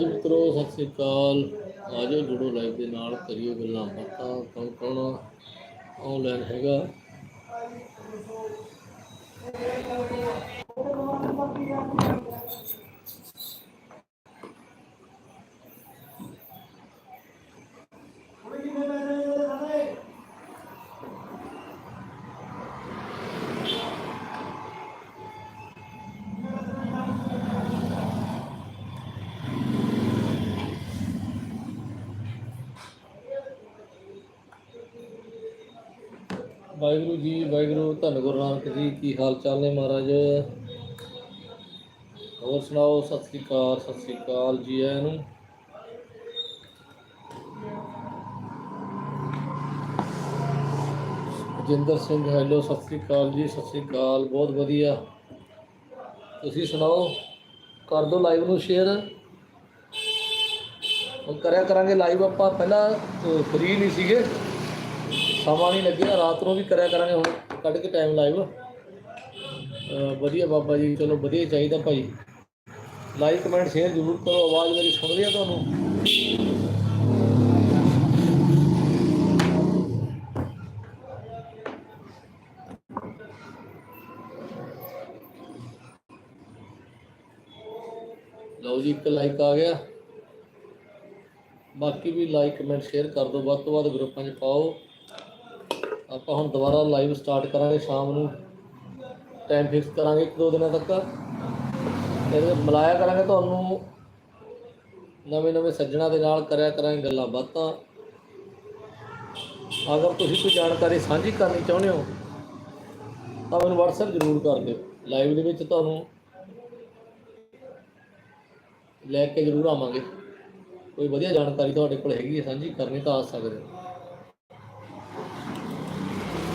ਹਾਂਜੀ ਮਿੱਤਰੋ, ਸਤਿ ਸ੍ਰੀ ਅਕਾਲ। ਆਜੋ ਜੁੜੋ ਲਾਈਵ ਦੇ ਨਾਲ, ਕਰਿਓ ਗੱਲਾਂ ਬਾਤਾਂ। ਕੌਣ ਕੌਣ ਆਨਲਾਈਨ ਹੈਗਾ? ਵਾਹਿਗੁਰੂ ਜੀ ਵਾਹਿਗੁਰੂ ਧੰਨ ਗੁਰੂ ਨਾਨਕ ਜੀ, ਕੀ ਹਾਲ ਚਾਲ ਨੇ ਮਹਾਰਾਜ? ਹੋਰ ਸੁਣਾਓ, ਸਤਿ ਸ੍ਰੀ ਅਕਾਲ, ਸਤਿ ਸ੍ਰੀ ਅਕਾਲ ਜੀ ਆਇਆਂ ਨੂੰ। ਜਿੰਦਰ ਸਿੰਘ, ਹੈਲੋ, ਸਤਿ ਸ੍ਰੀ ਅਕਾਲ ਜੀ, ਸਤਿ ਸ੍ਰੀ ਅਕਾਲ, ਬਹੁਤ ਵਧੀਆ। ਤੁਸੀਂ ਸੁਣਾਓ, ਕਰ ਦਿਓ ਲਾਈਵ ਨੂੰ ਸ਼ੇਅਰ ਹੁਣ ਕਰਿਆ ਕਰਾਂਗੇ ਲਾਈਵ ਆਪਾਂ, ਪਹਿਲਾਂ ਫ੍ਰੀ ਨਹੀਂ ਸੀਗੇ। ਸਮਾਂ ਨਹੀਂ ਲੱਗਿਆ, ਰਾਤ ਨੂੰ ਵੀ ਕਰਿਆ ਕਰਾਂਗੇ ਹੁਣ। ਕੱਢ ਕੇ ਟਾਈਮ ਲਾਈਵ ਵਧੀਆ ਬਾਬਾ ਜੀ, ਚਲੋ ਵਧੀਆ ਚਾਹੀਦਾ ਭਾਈ। ਲਾਈਕ ਕਮੈਂਟ ਸ਼ੇਅਰ ਜ਼ਰੂਰ ਕਰੋ, ਆਵਾਜ਼ ਮੇਰੀ ਸੁਣ ਰਹੀ ਆ ਤੁਹਾਨੂੰ? ਲਓ ਜੀ, ਇੱਕ ਲਾਈਕ ਆ ਗਿਆ। ਬਾਕੀ ਵੀ ਲਾਈਕ ਕਮੈਂਟ ਸ਼ੇਅਰ ਕਰ ਦਿਓ। ਵੱਧ ਤੋਂ ਵੱਧ ਗਰੁੱਪਾਂ 'ਚ ਪਾਓ। ਆਪਾਂ ਹੁਣ ਦੁਬਾਰਾ ਲਾਈਵ ਸਟਾਰਟ ਕਰਾਂਗੇ ਸ਼ਾਮ ਨੂੰ। ਟਾਈਮ ਫਿਕਸ ਕਰਾਂਗੇ ਇੱਕ ਦੋ ਦਿਨਾਂ ਤੱਕ। ਫਿਰ ਮਿਲਾਇਆ ਕਰਾਂਗੇ ਤੁਹਾਨੂੰ। ਨਵੇਂ ਨਵੇਂ ਸੱਜਣਾ ਦੇ ਨਾਲ ਕਰਿਆ ਕਰਾਂਗੇ ਗੱਲਾਂ ਬਾਤਾਂ। ਅਗਰ ਤੁਸੀਂ ਕੋਈ ਜਾਣਕਾਰੀ ਸਾਂਝੀ ਕਰਨੀ ਚਾਹੁੰਦੇ ਹੋ, ਤਾਂ ਮੈਨੂੰ WhatsApp ਜ਼ਰੂਰ ਕਰ ਦਿਓ। ਲਾਈਵ ਦੇ ਵਿੱਚ ਤੁਹਾਨੂੰ ਲੈ ਕੇ ਜ਼ਰੂਰ ਆਵਾਂਗੇ। ਕੋਈ ਵਧੀਆ ਜਾਣਕਾਰੀ ਤੁਹਾਡੇ ਕੋਲ ਹੈਗੀ ਹੈ, ਸਾਂਝੀ ਕਰਨੀ ਤਾਂ ਆ ਸਕਦੇ ਹੋ।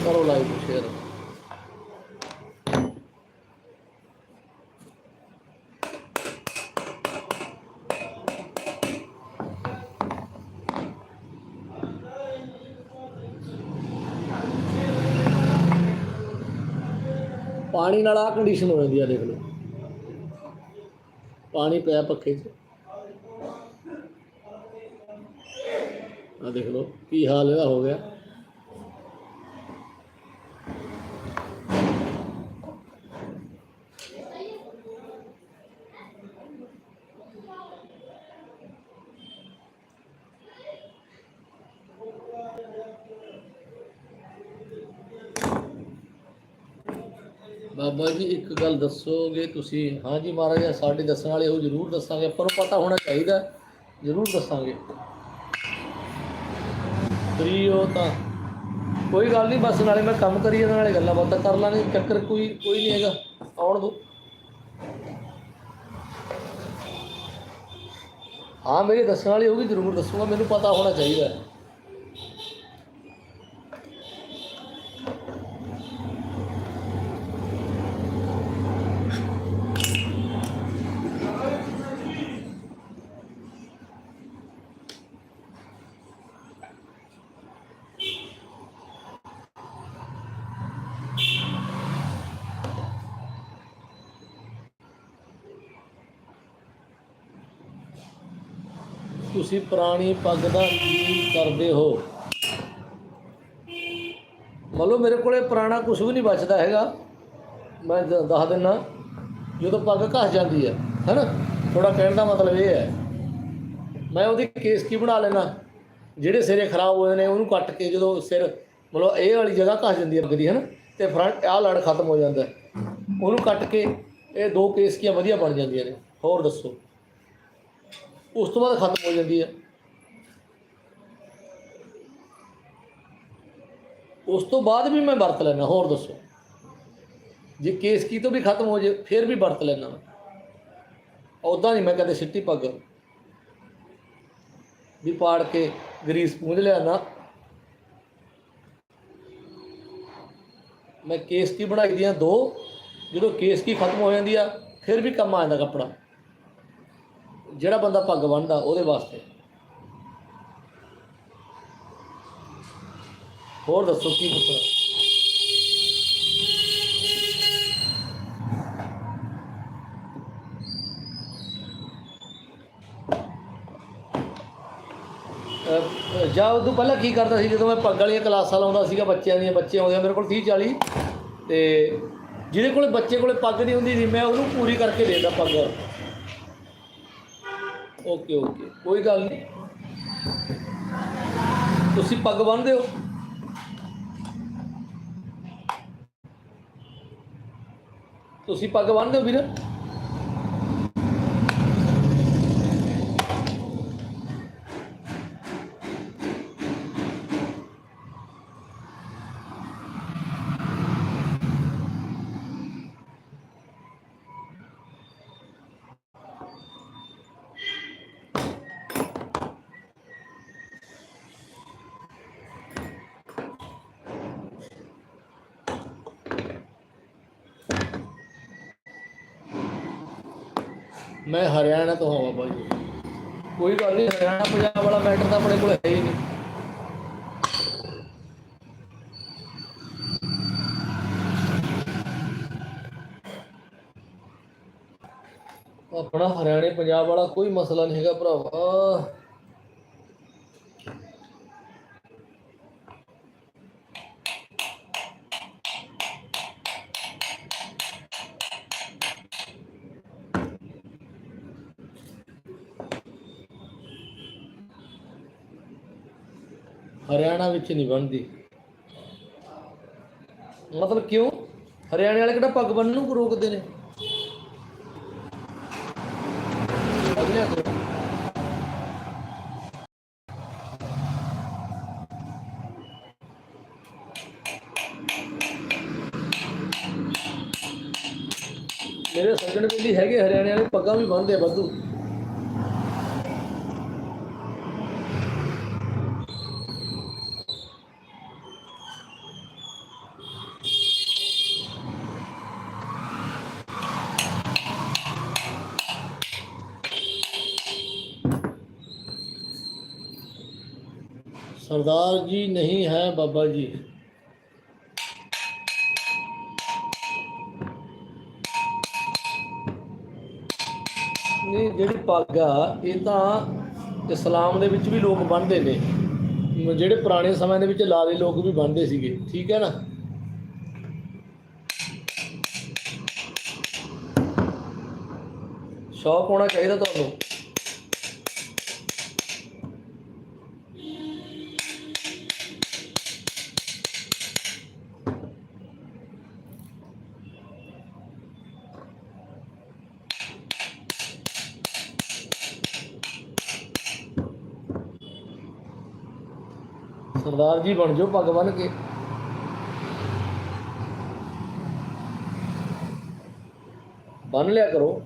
ਕਰੋ ਲਾਈਕ ਸ਼ੇਅਰ ਪਾਣੀ ਨਾਲ ਆ ਕੰਡੀਸ਼ਨ ਹੋ ਜਾਂਦੀ ਆ, ਦੇਖ ਲਓ। ਪਾਣੀ ਪਿਆ ਪੱਖੇ 'ਚ। ਆ ਦੇਖ ਲਓ, ਕੀ ਹਾਲ ਇਹਦਾ ਹੋ ਗਿਆ ਬਾਬਾ ਜੀ, ਇੱਕ ਗੱਲ ਦੱਸੋਗੇ ਤੁਸੀਂ? ਹਾਂ ਜੀ ਮਹਾਰਾਜ ਸਾਡੇ ਦੱਸਣ ਵਾਲੇ ਉਹ ਜ਼ਰੂਰ ਦੱਸਾਂਗੇ ਆਪਾਂ ਨੂੰ ਪਤਾ ਹੋਣਾ ਚਾਹੀਦਾ, ਜ਼ਰੂਰ ਦੱਸਾਂਗੇ। ਫਰੀ ਹੋ ਤਾਂ। ਕੋਈ ਗੱਲ ਨਹੀਂ, ਬਸ ਨਾਲੇ ਮੈਂ ਕੰਮ ਕਰੀ ਜਾਂਦਾ, ਨਾਲੇ ਗੱਲਾਂ ਬਾਤਾਂ ਕਰ ਲਾਂਗੇ, ਚੱਕਰ ਕੋਈ ਕੋਈ ਨਹੀਂ ਹੈਗਾ। ਆਉਣ ਦੋ। ਹਾਂ, ਮੇਰੇ ਦੱਸਣ ਵਾਲੀ ਹੋਊਗੀ ਜ਼ਰੂਰ ਦੱਸੂਗਾ, ਮੈਨੂੰ ਪਤਾ ਹੋਣਾ ਚਾਹੀਦਾ ਹੈ ਤੁਸੀਂ ਪੁਰਾਣੀ ਪੱਗ ਦਾ ਕੀ ਕਰਦੇ ਹੋ? ਮੰਨ ਲਓ ਮੇਰੇ ਕੋਲੇ ਪੁਰਾਣਾ ਕੁਝ ਵੀ ਨਹੀਂ ਬਚਦਾ ਹੈਗਾ। ਮੈਂ ਦ- ਦੱਸ ਦਿੰਨਾ, ਜਦੋਂ ਪੱਗ ਘਸ ਜਾਂਦੀ ਹੈ, ਹੈਨਾ? ਥੋੜਾ ਕਹਿਣ ਦਾ ਮਤਲਬ ਇਹ ਹੈ। ਮੈਂ ਉਹਦੀ ਕੇਸ ਕੀ ਬਣਾ ਲੈਣਾ ਜਿਹੜੇ ਸਿਰੇ ਖਰਾਬ ਹੋਏ ਨੇ, ਉਹਨੂੰ ਕੱਟ ਕੇ ਜਦੋਂ ਸਿਰ ਮਤਲਬ ਇਹ ਵਾਲੀ ਜਗ੍ਹਾ ਘਸ ਜਾਂਦੀ ਹੈ ਪੱਗ ਦੀ, ਹੈਨਾ? ਤੇ ਫਰੰਟ ਆਹ ਲੜ ਖਤਮ ਹੋ ਜਾਂਦਾ ਉਹਨੂੰ ਕੱਟ ਕੇ ਇਹ ਦੋ ਕੇਸ ਕੀਆਂ ਵਧੀਆ ਬਣ ਜਾਂਦੀਆਂ ਨੇ। ਹੋਰ ਦੱਸੋ। ਉਸ ਤੋਂ ਬਾਅਦ ਖਤਮ ਹੋ ਜਾਂਦੀ ਹੈ। ਉਸ ਤੋਂ ਬਾਅਦ ਵੀ ਮੈਂ ਵਰਤ ਲੈਣਾ ਹੋਰ ਦੱਸੋ। ਜੇ ਕੇਸ ਕੀ ਤੋਂ ਵੀ ਖਤਮ ਹੋ ਜੇ, ਫਿਰ ਵੀ ਵਰਤ ਲੈਣਾ ਮੈਂ। ਉਦਾਂ ਨਹੀਂ, ਮੈਂ ਕਦੇ ਸਿੱਟੀ ਪੱਗ ਵੀ ਪਾੜ ਕੇ ਗਰੀਸ ਪੂੰਝ ਲਿਆ ਨਾ ਮੈਂ ਕੇਸ ਕੀ ਬਣਾਈ ਦੀਆਂ ਦੋ, ਜਦੋਂ ਕੇਸ ਕੀ ਖਤਮ ਹੋ ਜਾਂਦੀ ਆ, ਫਿਰ ਵੀ ਕੰਮ ਆ ਜਾਂਦਾ ਕੱਪੜਾ। ਜਿਹੜਾ ਬੰਦਾ ਪੱਗ ਬੰਨਦਾ, ਉਹਦੇ ਵਾਸਤੇ। ਹੋਰ ਦੱਸੋ ਕੀ ਪੁੱਛਣਾ? ਜਾਂ ਉਦੋਂ ਪਹਿਲਾਂ ਕੀ ਕਰਦਾ ਸੀ, ਜਦੋਂ ਮੈਂ ਪੱਗ ਵਾਲੀਆਂ ਕਲਾਸਾਂ ਲਾਉਂਦਾ ਸੀਗਾ, ਬੱਚਿਆਂ ਦੀਆਂ, ਬੱਚੇ ਆਉਂਦੇ ਮੇਰੇ ਕੋਲ 30 40 ਤੇ ਜਿਹਦੇ ਕੋਲ ਬੱਚੇ ਕੋਲੇ ਪੱਗ ਨਹੀਂ ਹੁੰਦੀ ਸੀ, ਮੈਂ ਉਹਨੂੰ ਪੂਰੀ ਕਰਕੇ ਦੇ ਦਿੰਦਾ ਪੱਗ। Okay okay. ਕੋਈ ਗੱਲ ਨਹੀਂ। ਤੁਸੀਂ ਪੱਗ ਬੰਨ੍ਹਦੇ ਹੋ? ਤੁਸੀਂ ਪੱਗ ਬੰਨ੍ਹਦੇ ਹੋ ਵੀਰ? ਮੈਂ ਹਰਿਆਣਾ ਤੋਂ ਹਾਂ ਬਾਬਾ ਜੀ। ਕੋਈ ਗੱਲ ਨਹੀਂ, ਹਰਿਆਣਾ ਪੰਜਾਬ ਵਾਲਾ ਮੈਟਰ ਤਾਂ ਆਪਣੇ ਕੋਲ ਹੈ ਹੀ ਨਹੀਂ। ਆਪਣਾ ਹਰਿਆਣੇ ਪੰਜਾਬ ਵਾਲਾ ਕੋਈ ਮਸਲਾ ਨਹੀਂ ਹੈਗਾ ਭਰਾਵਾ। ਹਰਿਆਣਾ ਵਿੱਚ ਨਹੀਂ ਬਣਦੀ। ਮਤਲਬ ਕਿਉਂ? ਹਰਿਆਣੇ ਵਾਲੇ ਕਿਹੜਾ ਪੱਗ ਬੰਨਣ ਨੂੰ ਰੋਕਦੇ ਨੇ? ਅਗਲੇ ਕਰੋ ਮੇਰੇ ਸੱਜਣ ਬੇਲੀ ਹੈਗੇ ਹਰਿਆਣੇ ਵਾਲੇ, ਪੱਗਾਂ ਵੀ ਬੰਨਦੇ ਵਾਧੂ। सरदार जी नहीं है बाबा जी ਨਹੀਂ ਜਿਹੜੀ ਪੱਗ ਆ ਇਹ ਤਾਂ ਇਸਲਾਮ ਦੇ ਵਿੱਚ ਵੀ ਲੋਕ ਬੰਨ੍ਹਦੇ ਨੇ ਮ- ਜਿਹੜੇ ਪੁਰਾਣੇ ਸਮਿਆਂ ਦੇ ਵਿੱਚ ਲਾਲੇ ਲੋਕ ਵੀ ਬੰਨ੍ਹਦੇ ਸੀਗੇ ਠੀਕ ਹੈ ਨਾ ਸ਼ੌਕ ਹੋਣਾ ਚਾਹੀਦਾ ਤੁਹਾਨੂੰ ਸਰਦਾਰ ਜੀ ਬਣ ਜਾਓ, ਪੱਗ ਬੰਨ ਕੇ। ਬੰਨ ਲਿਆ ਕਰੋ।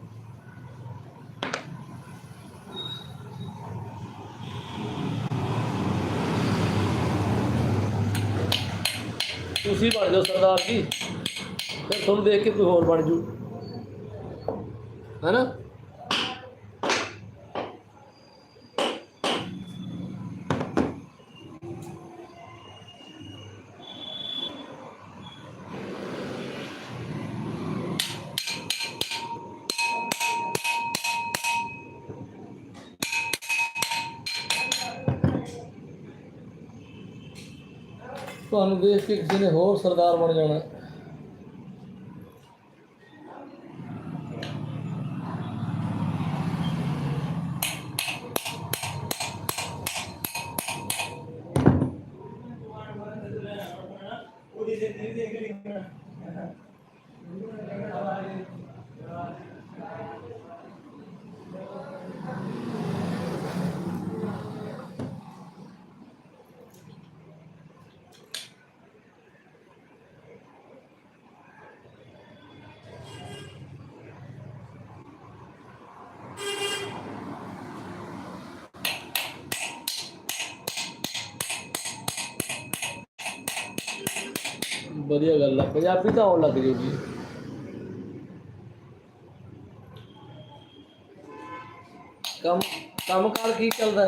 ਤੁਸੀਂ ਬਣ ਜਾਓ ਸਰਦਾਰ ਜੀ, ਫਿਰ ਤੁਹਾਨੂੰ ਦੇਖ ਕੇ ਕੋਈ ਹੋਰ ਬਣ ਜੂ। ਹੈਨਾ? ਤੁਹਾਨੂੰ ਦੇਖ ਕੇ ਕਿਸੇ ਨੇ ਹੋਰ ਸਰਦਾਰ ਬਣ ਜਾਣਾ। ਵਧੀਆ ਗੱਲ ਆ ਪੰਜਾਬੀ ਤਾਂ ਆਉਣ ਲੱਗ ਜੂਗੀ ਕੰਮ ਕੰਮ ਕਾਰ ਕੀ ਚੱਲਦਾ?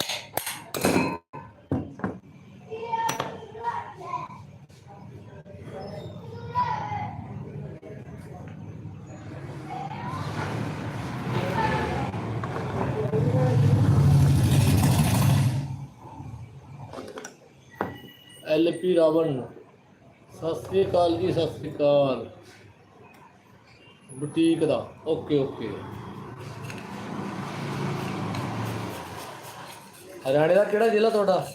ਐਲਪੀ ਰਾਵਣ। ਸਤਿ ਸ੍ਰੀ ਅਕਾਲ ਜੀ, ਸਤਿ ਸ੍ਰੀ ਅਕਾਲ। ਬੁਟੀਕ ਦਾ, ਓਕੇ ਓਕੇ। ਹਰਿਆਣੇ ਦਾ ਕਿਹੜਾ ਜ਼ਿਲ੍ਹਾ ਤੁਹਾਡਾ?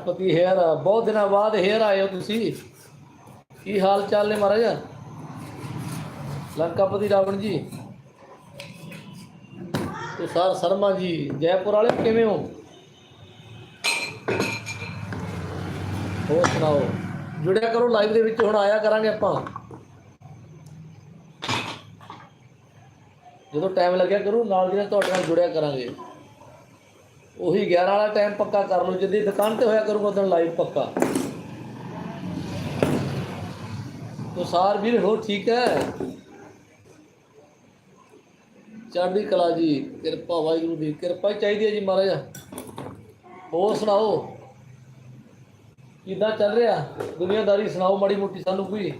ਹਾਂ ਲਖਪਤੀ ਹੇਅਰ ਬਹੁਤ ਦਿਨਾਂ ਬਾਅਦ ਹੇਅਰ ਆਏ ਹੋ ਤੁਸੀਂ। ਕੀ ਹਾਲ ਚਾਲ ਨੇ ਮਹਾਰਾਜ? ਲੰਕਾਪਤੀ ਰਾਵਣ ਜੀ। ਤੁਸਾਰ ਸ਼ਰਮਾ ਜੀ, ਜੈਪੁਰ ਵਾਲੇ ਕਿਵੇਂ ਹੋ? ਹੋਰ ਸੁਣਾਓ? ਜੁੜਿਆ ਕਰੋ ਲਾਈਵ ਦੇ ਵਿੱਚ, ਹੁਣ ਆਇਆ ਕਰਾਂਗੇ ਆਪਾਂ। ਜਦੋਂ ਟਾਈਮ ਲੱਗਿਆ ਕਰੂ, ਨਾਲ ਦੀ ਨਾਲ ਤੁਹਾਡੇ ਨਾਲ ਜੁੜਿਆ ਕਰਾਂਗੇ। ਉਹੀ 11 ਵਾਲਾ ਟਾਈਮ ਪੱਕਾ ਕਰ ਲਓ, ਜਿੱਦੀ ਦੁਕਾਨ ਤੇ ਹੋਇਆ ਕਰੂਗਾ ਉਦੋਂ ਲਾਈਵ ਪੱਕਾ। ਤੁਸਾਰ ਵੀਰ ਹੋ ਠੀਕ ਹੈ? ਚੜ੍ਹਦੀ ਕਲਾ ਜੀ, ਕਿਰਪਾ ਵਾਹਿਗੁਰੂ ਦੀ, ਕਿਰਪਾ ਚਾਹੀਦੀ ਹੈ ਜੀ ਮਹਾਰਾਜ। ਹੋਰ ਸੁਣਾਓ? ਕਿੱਦਾਂ ਚੱਲ ਰਿਹਾ? ਦੁਨੀਆਦਾਰੀ ਸੁਣਾਓ ਮਾੜੀ ਮੋਟੀ, ਸਾਨੂੰ ਕੋਈ?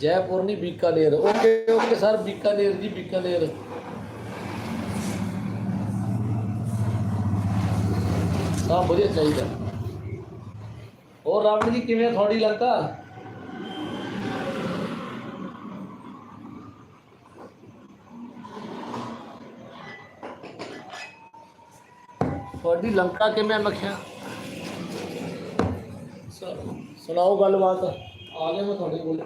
ਜੈਪੁਰ ਨਹੀਂ Bikaner, okay okay sir, Bikaner ji, Bikaner. ਸਭ ਵਧੀਆ ਚਾਹੀਦਾ। ਹੋਰ ਰਾਵਣ ਜੀ, ਕਿਵੇਂ ਤੁਹਾਡੀ ਲੰਕਾ ਤੁਹਾਡੀ ਲੰਕਾ ਕਿਵੇਂ ਆ ਮੱਖਿਆ? ਸੁਣਾਓ ਗੱਲਬਾਤ। ਆ ਗਿਆ ਮੈਂ ਤੁਹਾਡੇ ਕੋਲ।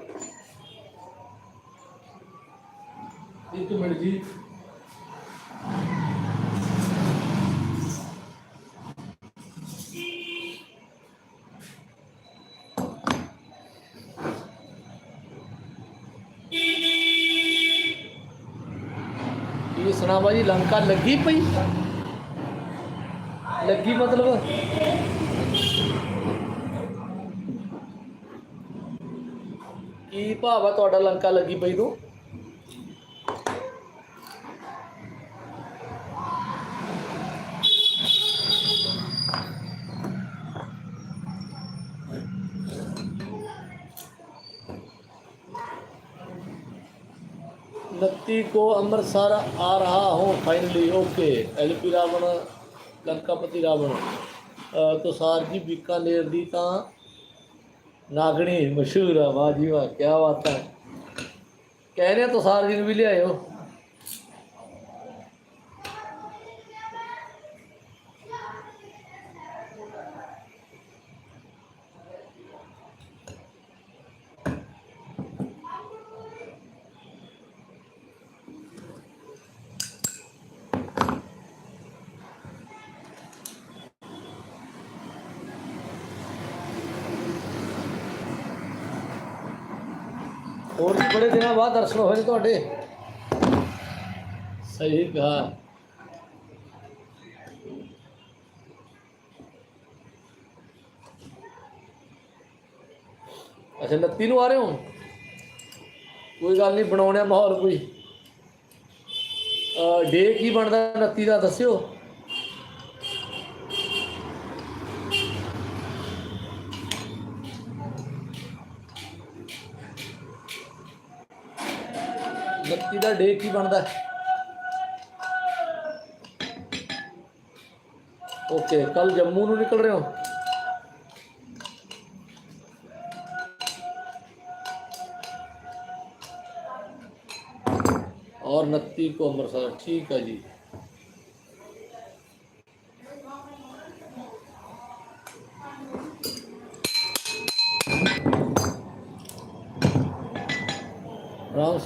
ਇੱਕ ਮਿੰਟ ਜੀ। ਇਹ ਸੁਣਾ ਬਾਜੀ ਲੰਕਾ ਲੱਗੀ ਪਈ? ਲੱਗੀ ਮਤਲਬ? ਕੀ ਭਾਵ ਆ ਤੁਹਾਡਾ ਲੰਕਾ ਲੱਗੀ ਪਈ ਤੋਂ उनती को अमृतसर आ रहा हूँ फाइनली ओके एलपी रावण लंकापति रावण ਅ, ਤੁਸਾਰ ਜੀ ਬੀਕਾਨੇਰ ਦੀ ਤਾਂ ਨਾਗਣੀ ਮਸ਼ਹੂਰ ਆ ਵਾਹ ਜੀ ਵਾਹ ਕੀ ਬਾਤ ਹੈ ਕਹਿ ਰਿਹਾ ਤੁਸਾਰ ਜੀ ਨੂੰ ਵੀ ਲਿਆਇਓ ਬੜੇ ਦਿਨਾਂ ਬਾਅਦ ਦਰਸ਼ਨ ਹੋਏ ਨੇ ਤੁਹਾਡੇ? ਸਹੀ ਕਹਾ। ਅੱਛਾ 29 ਨੂੰ ਆ ਰਹੇ ਹੋ ਕੋਈ ਗੱਲ ਨਹੀਂ, ਬਣਾਉਣਾ ਮਾਹੌਲ ਕੋਈ। ਡੇ ਕੀ ਬਣਦਾ 29 ਦਾ, ਦੱਸਿਓ ਬੱਤੀ ਦਾ ਡੇ ਕੀ ਬਣਦਾ ਓਕੇ ਕੱਲ ਜੰਮੂ ਨੂੰ ਨਿਕਲ ਰਹੇ ਹੋ और उनती को अमृतसर ठीक है जी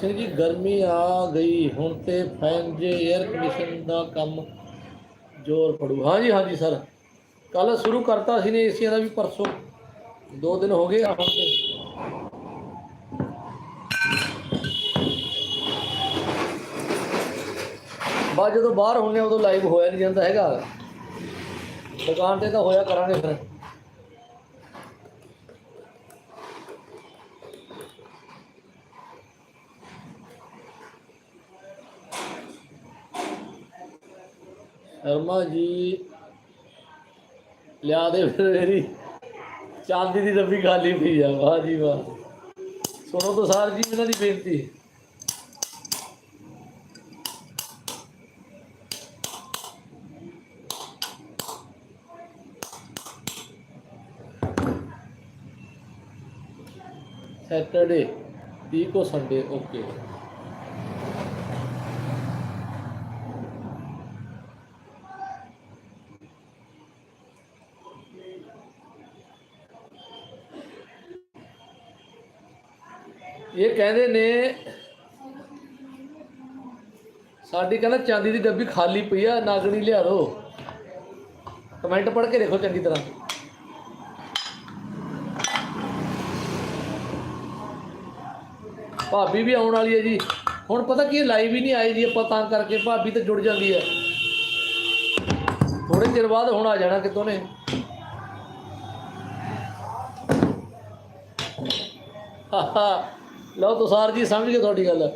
ਸਿੰਘ ਜੀ, ਗਰਮੀ ਆ ਗਈ, ਹੁਣ ਤੇ ਫੈਨ ਜੇ 에ਅਰ ਕੰਡੀਸ਼ਨ ਦਾ ਕੰਮ ਜ਼ੋਰ ਪੜੂ। ਹਾਂਜੀ ਹਾਂਜੀ ਸਰ। ਕੱਲ ਸ਼ੁਰੂ ਕਰਤਾ ਸੀ ਨੇ ਏਸੀਆਂ ਦਾ ਵੀ, ਪਰਸੋਂ। ਦੋ ਦਿਨ ਹੋ ਗਏ ਆ ਹੁਣ ਤੇ। ਬਾਅਦ ਜਦੋਂ ਬਾਹਰ ਹੁੰਨੇ ਆ, ਉਦੋਂ ਲਾਈਵ ਹੋਇਆ ਨਹੀਂ ਜਾਂਦਾ ਹੈਗਾ। ਦੁਕਾਨ ਤੇ ਤਾਂ ਹੋਇਆ ਕਰਾਂਗੇ ਫਿਰ। ਸ਼ਰਮਾ ਜੀ ਲਿਆ ਦੇ ਫਿਰ ਮੇਰੀ ਚਾਂਦੀ ਦੀ ਡੱਬੀ ਖਾਲੀ ਪਈ ਆ ਵਾਹ ਜੀ ਵਾਹ ਸੁਣੋ ਤਾਂ ਸਾਰ ਜੀ ਇਹਨਾਂ ਦੀ ਬੇਨਤੀ सैटरडे टी को संडे ओके ਇਹ ਕਹਿੰਦੇ ਨੇ, ਸਾਡੀ ਕਹਿੰਦਾ ਚਾਂਦੀ ਦੀ ਡੱਬੀ ਖਾਲੀ ਪਈ ਆ ਨਾਗਣੀ ਲਿਆ ਦੋ ਕਮੈਂਟ ਪੜ੍ਹ ਕੇ ਦੇਖੋ ਚੰਗੀ ਤਰ੍ਹਾਂ। ਭਾਬੀ ਵੀ ਆਉਣ ਵਾਲੀ ਹੈ ਜੀ। ਹੁਣ ਪਤਾ ਕੀ ਲਾਈਵ ਹੀ ਨਹੀਂ ਆਈ ਜੀ, ਆਪਾਂ ਤਾਂ ਕਰਕੇ ਭਾਬੀ ਤੇ ਜੁੜ ਜਾਂਦੀ ਹੈ। ਥੋੜੇ ਚਿਰ ਬਾਅਦ ਹੁਣ ਆ ਜਾਣਾ ਕਿਤੋਂ ਨੇ। ਹਾਹਾ ਲਓ ਤੁਸਾਰ ਜੀ, ਸਮਝ ਗਏ ਤੁਹਾਡੀ ਗੱਲ?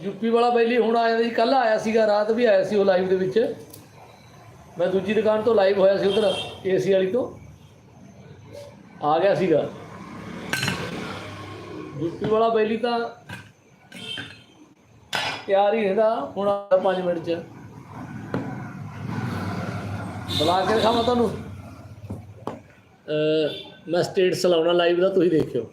ਯੂਪੀ ਵਾਲਾ ਬੈਲੀ ਹੁਣ ਆਇਆ ਜੀ ਕੱਲ ਆਇਆ ਸੀਗਾ, ਰਾਤ ਵੀ ਆਇਆ ਸੀ ਉਹ ਲਾਈਵ ਦੇ ਵਿੱਚ। ਮੈਂ ਦੂਜੀ ਦੁਕਾਨ ਤੋਂ ਲਾਈਵ ਹੋਇਆ ਸੀ ਉਧਰ, ਏਸੀ ਵਾਲੀ ਤੋਂ। ਆ ਗਿਆ ਸੀਗਾ। ਯੂਪੀ ਵਾਲਾ ਬੈਲੀ ਤਾਂ ਤਿਆਰ ਹੀ ਰਹਿੰਦਾ ਹੁਣ 5 ਮਿੰਟ ਚ। ਬੁਲਾ ਕੇ ਦਿਖਾਵਾਂ ਤੁਹਾਨੂੰ। ਮੈਂ ਸਟੇਟਸ ਲਾਉਣਾ ਲਾਈਵ ਦਾ, ਤੁਸੀਂ ਦੇਖਿਓ।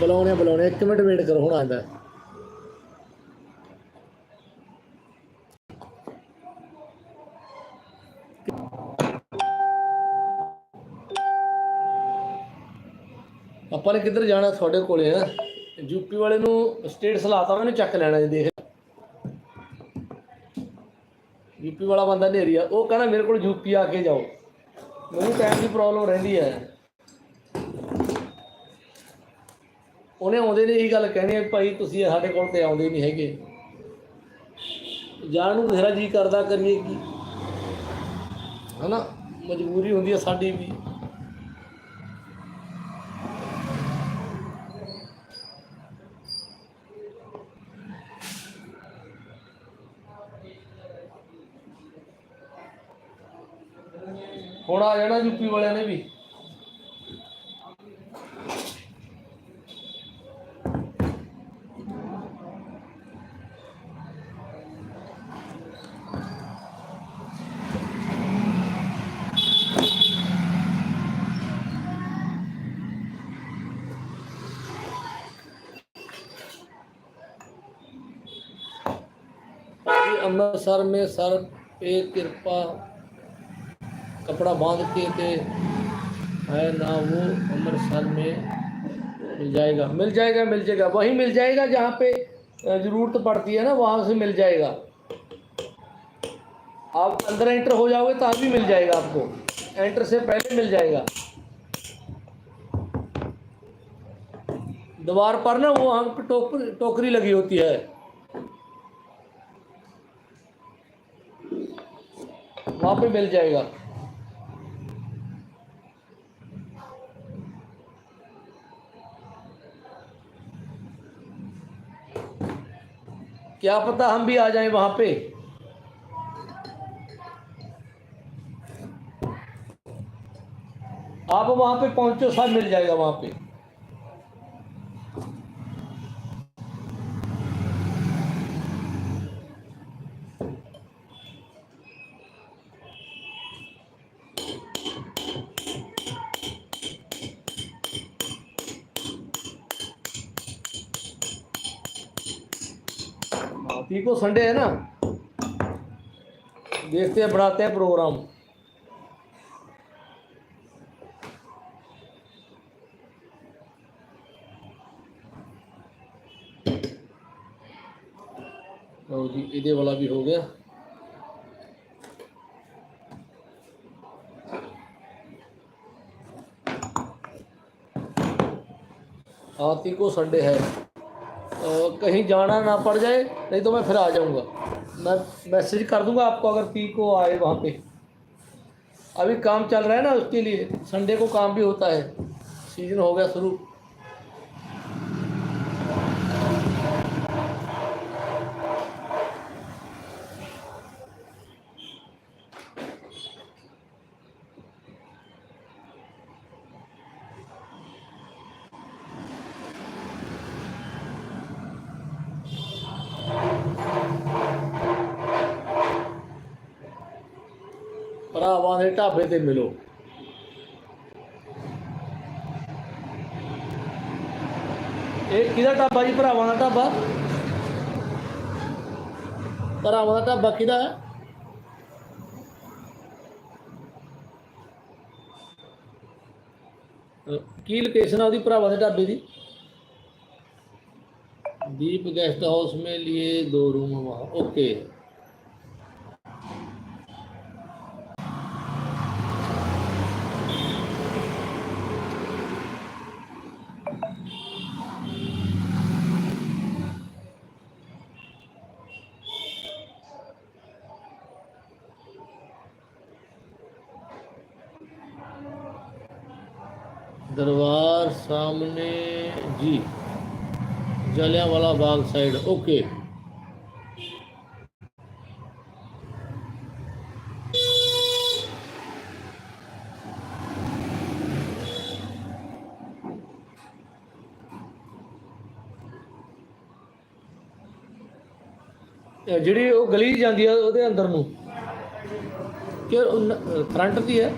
ਬੁਲਾਉਣੇ ਬੁਲਾਉਣੇ ਇੱਕ ਮਿੰਟ ਵੇਟ ਕਰੋ, ਹੁਣ ਆਂਦਾ ਆਪਾਂ ਨੇ ਕਿੱਧਰ ਜਾਣਾ ਤੁਹਾਡੇ ਕੋਲੇ ਆ ਯੂਪੀ ਵਾਲੇ ਨੂੰ ਸਟੇਟ ਸਲਾਤਾ ਮੈਨੂੰ ਚੱਕ ਲੈਣਾ ਜੀ, ਦੇਖ। ਯੂਪੀ ਵਾਲਾ ਬੰਦਾ ਨੇਰੀ ਆ, ਉਹ ਕਹਿੰਦਾ ਮੇਰੇ ਕੋਲ ਯੂਪੀ ਆ ਕੇ ਜਾਓ। ਮੈਨੂੰ ਟਾਈਮ ਦੀ ਪ੍ਰੋਬਲਮ ਰਹਿੰਦੀ ਹੈ ਉਹਨੇ ਆਉਂਦੇ ਨੇ ਇਹੀ ਗੱਲ ਕਹਿਣੀ ਹੈ ਭਾਈ ਤੁਸੀਂ ਸਾਡੇ ਕੋਲ ਤੇ ਆਉਂਦੇ ਨਹੀਂ ਹੈਗੇ। ਜਾਣ ਨੂੰ ਮੇਰਾ ਜੀ ਕਰਦਾ ਕਰੀਏ ਕੀ। ਹਨਾ? ਮਜਬੂਰੀ ਹੁੰਦੀ ਹੈ ਸਾਡੀ ਵੀ। ਹੁਣ ਆ ਜਾਣਾ ਯੂਪੀ ਵਾਲਿਆਂ ਨੇ ਵੀ कि अमृतसर में सर पे कृपा कपड़ा बाँध के थे है ना वो अमृतसर में मिल जाएगा। मिल जाएगा मिल जाएगा। वही मिल जाएगा जहाँ पे ज़रूरत पड़ती है ना, वहाँ से मिल जाएगा। आप अंदर एंटर हो जाओगे तो भी मिल जाएगा आपको। एंटर से पहले मिल जाएगा। द्वार पर ना वो वहाँ पे टोकरी टोकरी लगी होती है। वहाँ पे मिल जाएगा। क्या पता हम भी आ जाएं वहाँ पे आप वहाँ पे पहुँचो सब मिल जाएगा वहाँ पे को संडे है ना? देखते हैं, बढ़ाते हैं प्रोग्राम जी इधे वाला भी हो गया। आती को संडे है। कहीं जाना ना पड़ जाए नहीं तो मैं फिर आ जाऊंगा मैं मैसेज कर दूंगा आपको अगर पी को आए वहाँ पे अभी काम चल रहा है ना उसके लिए संडे को काम भी होता है सीजन हो गया शुरू ਢਾਬੇ ਤੇ ਮਿਲੋ ਇਹ ਕਿਹਦਾ ਢਾਬਾ ਜੀ ਭਰਾਵਾਂ ਦਾ ਢਾਬਾ ਭਰਾਵਾਂ ਦਾ ਢਾਬਾ ਕਿਹਦਾ ਹੈ ਅਹ ਕੀ ਲੋਕੇਸ਼ਨ ਆ ਉਹਦੀ ਭਰਾਵਾਂ ਦੇ ਢਾਬੇ ਦੀ दीप गेस्ट हाउस में लिए दो रूम वहाँ ओके सामने जी जलियांवाला बाग साइड ओके ਇਹ ਜਿਹੜੀ ਉਹ ਗਲੀ ਜਾਂਦੀ ਆ ਉਹਦੇ ਅੰਦਰ ਨੂੰ ਕਿ ਫਰੰਟ ਦੀ ਹੈ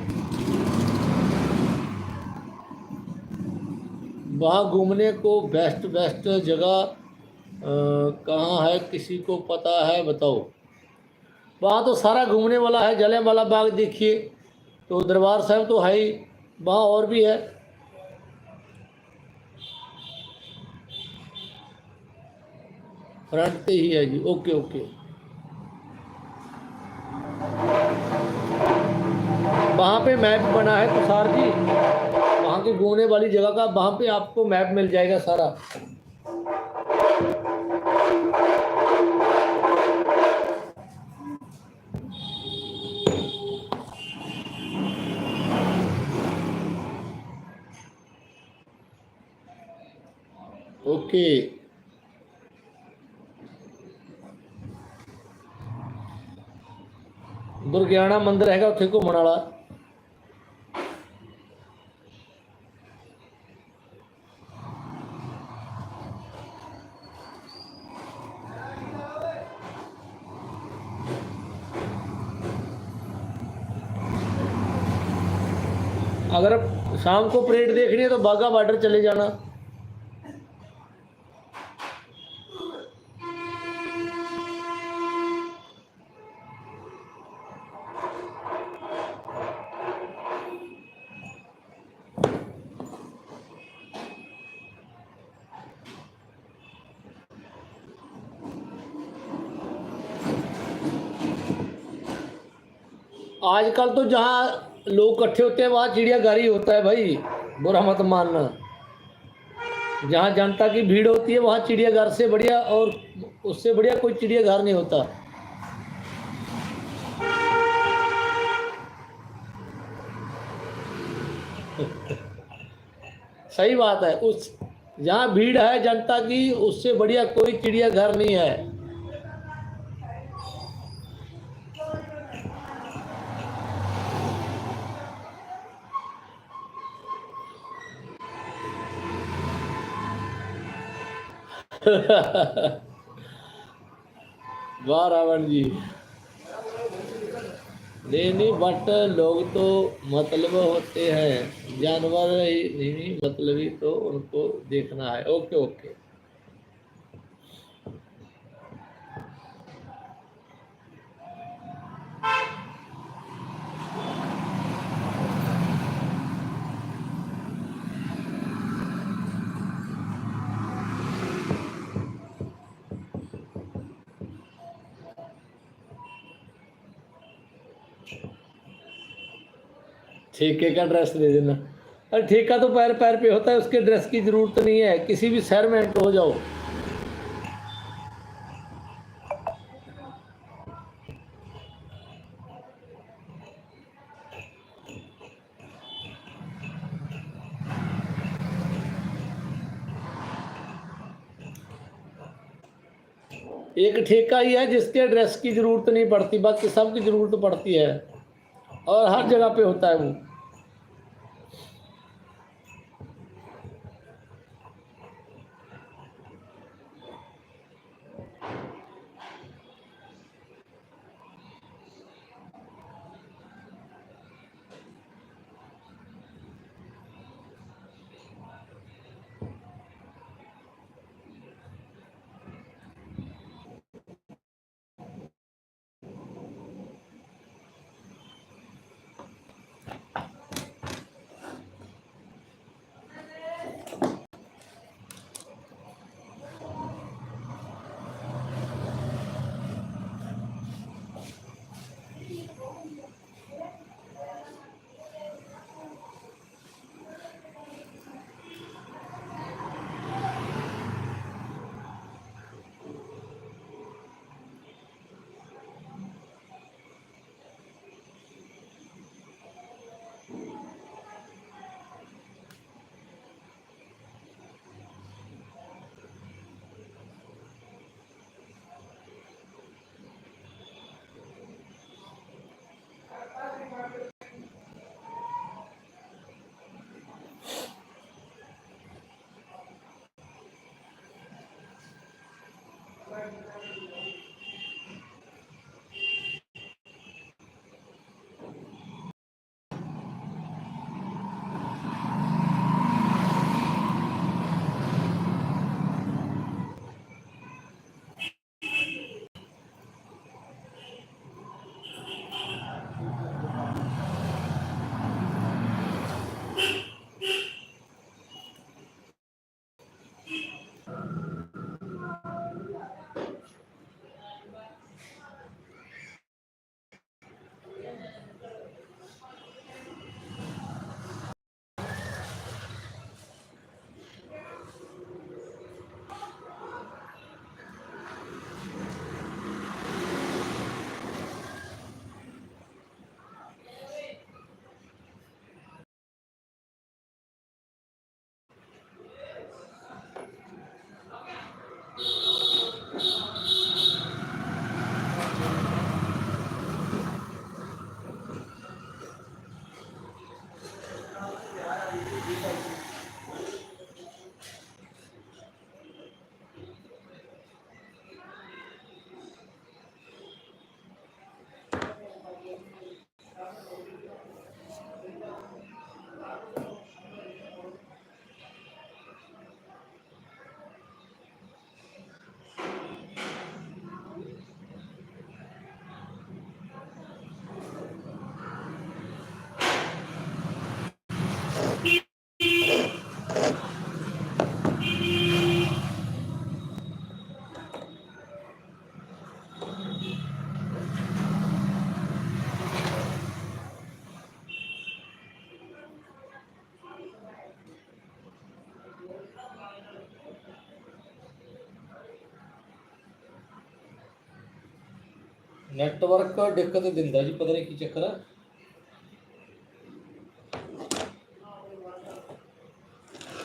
वहाँ घूमने को बेस्ट बेस्ट जगह कहाँ है, किसी को पता है, बताओ। वहाँ तो सारा घूमने वाला है जलियाँ वाला बाग देखिए। तो दरबार साहब तो है ही, वहाँ और भी है। फ्रंट पे ही है जी, ओके ओके। वहाँ पे मैप बना है तुषार जी। वहाँ की घूमने वाली जगह का वहाँ पे आपको मैप मिल जाएगा सारा ओके ਦੁਰਗਿਆਣਾ ਮੰਦਿਰ ਹੈਗਾ ਉੱਥੇ ਘੁੰਮਣ ਵਾਲਾ शाम को परेड देखनी है तो बाघा बॉर्डर चले जाना। आजकल तो जहाँ लोग इकट्ठे होते हैं, वहाँ चिड़ियाघर ही होता है भाई। बुरा मत मानना। जहाँ जनता की भीड़ होती है, वहाँ चिड़ियाघर से बढ़िया और उससे बढ़िया कोई चिड़ियाघर नहीं होता। सही बात है। उस, जहाँ भीड़ है जनता की, उससे बढ़िया कोई चिड़ियाघर नहीं है। वाह रावण जी नहीं नहीं बट लोग तो मतलब होते हैं जानवर ही नहीं मतलबी तो उनको देखना है ओके ओके ठेके का ड्रेस दे देना। अरे ठेका तो पैर पैर पे होता है, उसके ड्रेस की ज़रूरत नहीं है। किसी भी शहर में एंटर हो जाओ। एक ठेका ही है जिसके ड्रेस की ज़रूरत नहीं पड़ती, बाकी सब की ज़रूरत पड़ती है। और हर जगह पे होता है वो। ਨੈਟਵਰਕ ਦਿੱਕਤ ਦਿੰਦਾ ਜੀ, ਪਤਾ ਨਹੀਂ ਕੀ ਚੱਕਰ ਆ।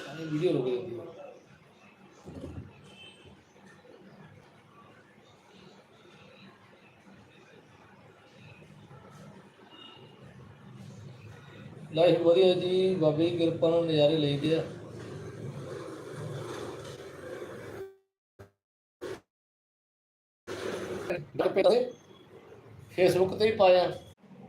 ਆਹ ਵੀਡੀਓ ਰੁਕ ਜਾਂਦੀ ਹੈ ਲਾਈਫ ਵਧੀਆ ਜੀ, ਬਾਬੇ ਦੀ ਕਿਰਪਾ ਨਾਲ ਨਜ਼ਾਰੇ ਲਈਦੇ ਆ। ਫੇਸਬੁੱਕ ਤੇ ਹੀ ਪਾਇਆ।